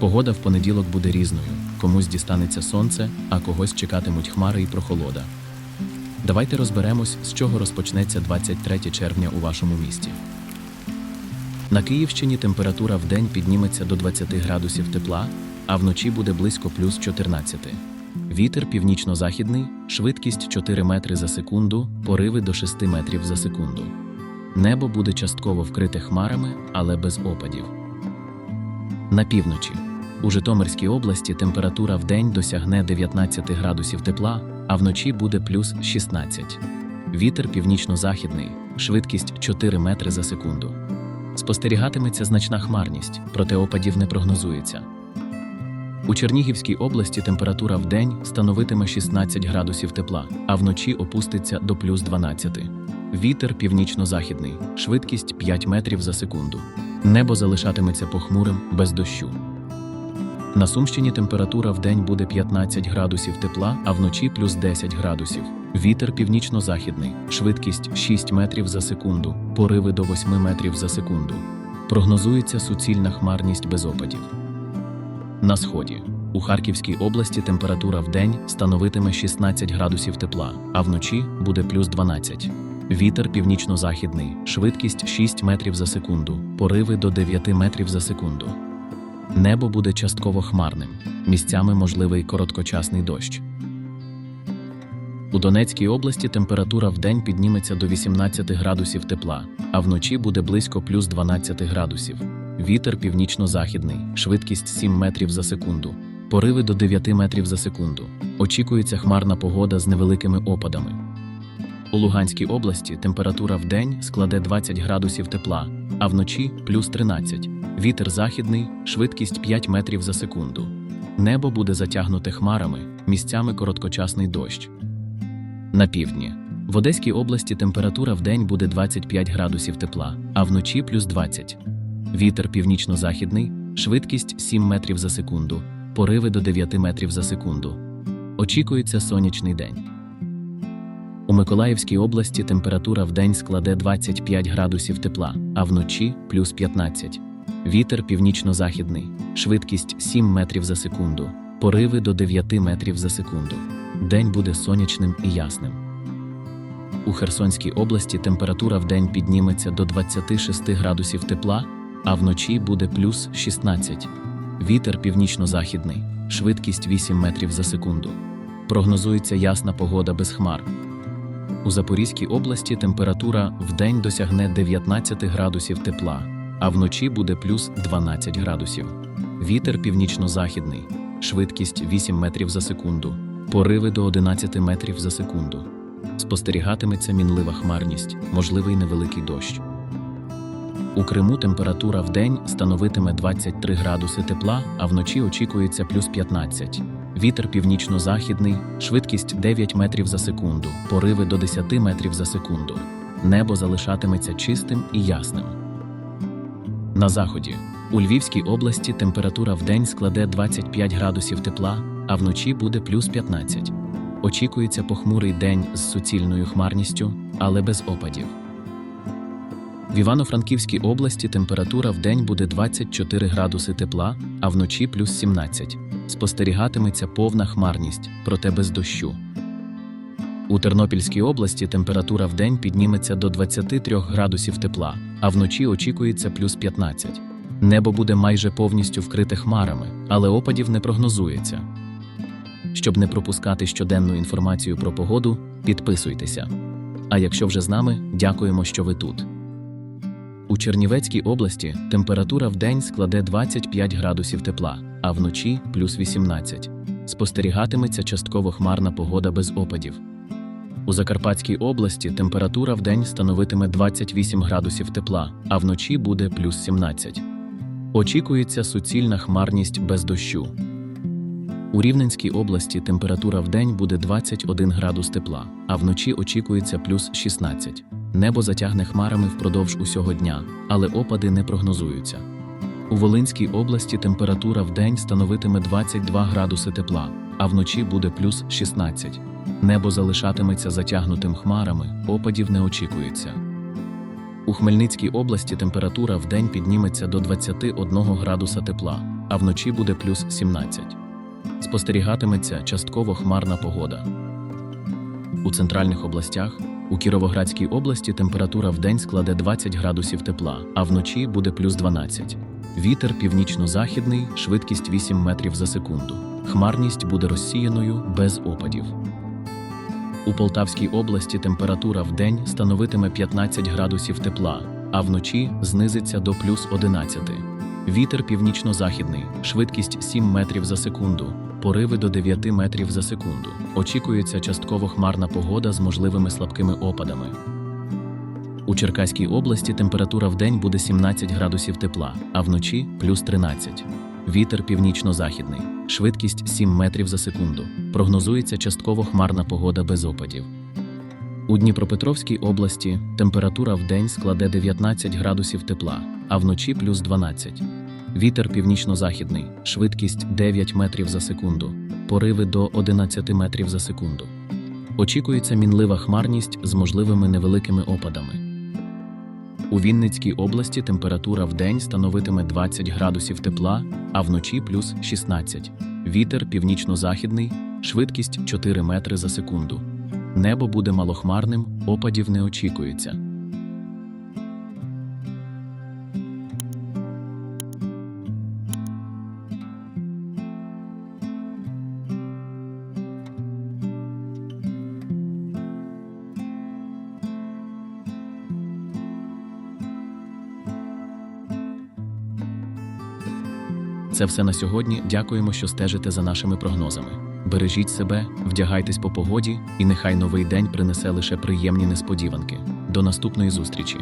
Погода в понеділок буде різною. Комусь дістанеться сонце, а когось чекатимуть хмари і прохолода. Давайте розберемось, з чого розпочнеться 23 червня у вашому місті. На Київщині температура в день підніметься до 20 градусів тепла, а вночі буде близько плюс 14. Вітер північно-західний, швидкість 4 метри за секунду, пориви до 6 метрів за секунду. Небо буде частково вкрите хмарами, але без опадів. На півночі. У Житомирській області температура в день досягне 19 градусів тепла, а вночі буде плюс 16. Вітер північно-західний, швидкість 4 метри за секунду. Спостерігатиметься значна хмарність, проте опадів не прогнозується. У Чернігівській області температура в день становитиме 16 градусів тепла, а вночі опуститься до плюс 12. Вітер північно-західний, швидкість 5 метрів за секунду. Небо залишатиметься похмурим без дощу. На Сумщині температура в день буде 15 градусів тепла, а вночі плюс 10 градусів. Вітер північно-західний, швидкість 6 метрів за секунду, пориви до 8 метрів за секунду. Прогнозується суцільна хмарність без опадів. На сході. У Харківській області температура в день становитиме 16 градусів тепла, а вночі буде плюс 12. Вітер північно-західний, швидкість 6 метрів за секунду, пориви до 9 метрів за секунду. Небо буде частково хмарним, місцями можливий короткочасний дощ. У Донецькій області температура в день підніметься до 18 градусів тепла, а вночі буде близько плюс 12 градусів. Вітер північно-західний, швидкість 7 метрів за секунду, пориви до 9 метрів за секунду. Очікується хмарна погода з невеликими опадами. У Луганській області температура в день складе 20 градусів тепла, а вночі плюс 13. Вітер західний, швидкість 5 метрів за секунду. Небо буде затягнуте хмарами, місцями короткочасний дощ. На півдні. В Одеській області температура в день буде 25 градусів тепла, а вночі плюс 20. Вітер північно-західний, швидкість 7 метрів за секунду, пориви до 9 метрів за секунду. Очікується сонячний день. У Миколаївській області температура в день складе 25 градусів тепла, а вночі плюс 15. Вітер північно-західний, швидкість 7 метрів за секунду, пориви до 9 метрів за секунду. День буде сонячним і ясним. У Херсонській області температура в день підніметься до 26 градусів тепла, а вночі буде плюс 16. Вітер північно-західний, швидкість 8 метрів за секунду. Прогнозується ясна погода без хмар. У Запорізькій області температура в день досягне 19 градусів тепла, а вночі буде плюс 12 градусів. Вітер північно-західний, швидкість 8 метрів за секунду, пориви до 11 метрів за секунду. Спостерігатиметься мінлива хмарність, можливий невеликий дощ. У Криму температура в день становитиме 23 градуси тепла, а вночі очікується плюс 15. Вітер північно-західний, швидкість 9 метрів за секунду, пориви до 10 метрів за секунду. Небо залишатиметься чистим і ясним. На заході. У Львівській області температура в день складе 25 градусів тепла, а вночі буде плюс 15. Очікується похмурий день з суцільною хмарністю, але без опадів. В Івано-Франківській області температура в день буде 24 градуси тепла, а вночі плюс 17. Спостерігатиметься повна хмарність, проте без дощу. У Тернопільській області температура в день підніметься до 23 градусів тепла, а вночі очікується плюс 15. Небо буде майже повністю вкрите хмарами, але опадів не прогнозується. Щоб не пропускати щоденну інформацію про погоду, підписуйтеся. А якщо вже з нами, дякуємо, що ви тут. У Чернівецькій області температура в день складе 25 градусів тепла, а вночі плюс 18. Спостерігатиметься частково хмарна погода без опадів. У Закарпатській області температура в день становитиме 28 градусів тепла, а вночі буде плюс 17. Очікується суцільна хмарність без дощу. У Рівненській області температура в день буде 21 градус тепла, а вночі очікується плюс 16. Небо затягне хмарами впродовж усього дня, але опади не прогнозуються. У Волинській області температура в день становитиме 22 градуси тепла, а вночі буде плюс 16. Небо залишатиметься затягнутим хмарами, опадів не очікується. У Хмельницькій області температура в день підніметься до 21 градуса тепла, а вночі буде плюс 17. Спостерігатиметься частково хмарна погода. У центральних областях у Кіровоградській області температура в день складе 20 градусів тепла, а вночі буде плюс 12. Вітер північно-західний, швидкість 8 метрів за секунду. Хмарність буде розсіяною без опадів. У Полтавській області температура в день становитиме 15 градусів тепла, а вночі знизиться до плюс 11. Вітер північно-західний, швидкість 7 метрів за секунду, пориви до 9 метрів за секунду. Очікується частково хмарна погода з можливими слабкими опадами. У Черкаській області температура в день буде 17 градусів тепла, а вночі плюс 13. Вітер північно-західний, швидкість 7 метрів за секунду. Прогнозується частково хмарна погода без опадів. У Дніпропетровській області температура в день складе 19 градусів тепла, а вночі плюс 12. Вітер північно-західний, швидкість 9 метрів за секунду, пориви до 11 метрів за секунду. Очікується мінлива хмарність з можливими невеликими опадами. У Вінницькій області температура в день становитиме 20 градусів тепла, а вночі плюс 16. Вітер північно-західний, швидкість 4 метри за секунду. Небо буде малохмарним, опадів не очікується. Це все на сьогодні. Дякуємо, що стежите за нашими прогнозами. Бережіть себе, вдягайтесь по погоді, і нехай новий день принесе лише приємні несподіванки. До наступної зустрічі!